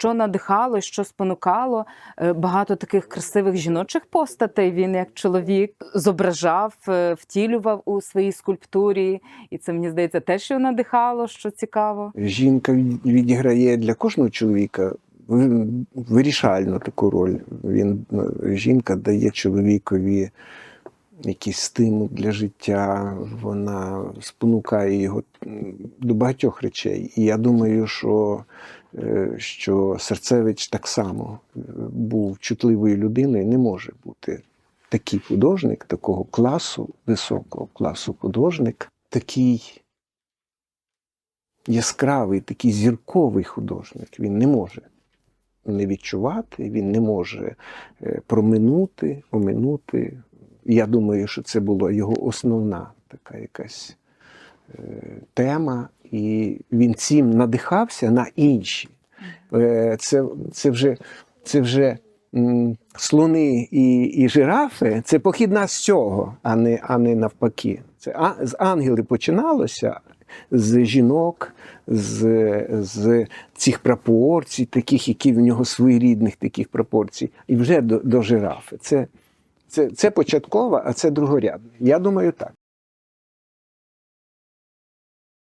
що надихало, що спонукало Е, багато таких красивих жіночих постатей. Він як чоловік зображав, е, втілював у своїй скульптурі, і це мені здається теж його надихало, що цікаво. Жінка відіграє для кожного чоловіка вирішальну таку роль. Він, ну, жінка дає чоловікові якийсь стимул для життя, вона спонукає його до багатьох речей. І я думаю, що, е, що Серцевич так само е, був чутливою людиною, не може бути такий художник, такого класу, високого класу художник, такий яскравий, такий зірковий художник. Він не може не відчувати, він не може е, проминути, оминути. Я думаю, що це була його основна така якась е, тема, і він цим надихався на інші. Е, Це, це вже, це вже слони і, і жирафи, це похідна з цього, а не, а не навпаки. Це а, з ангели починалося, з жінок, з, з цих пропорцій, таких, які в нього своєрідних таких пропорцій, і вже до, до жирафи. Це, це, це початкова, а це другорядне. Я думаю, так.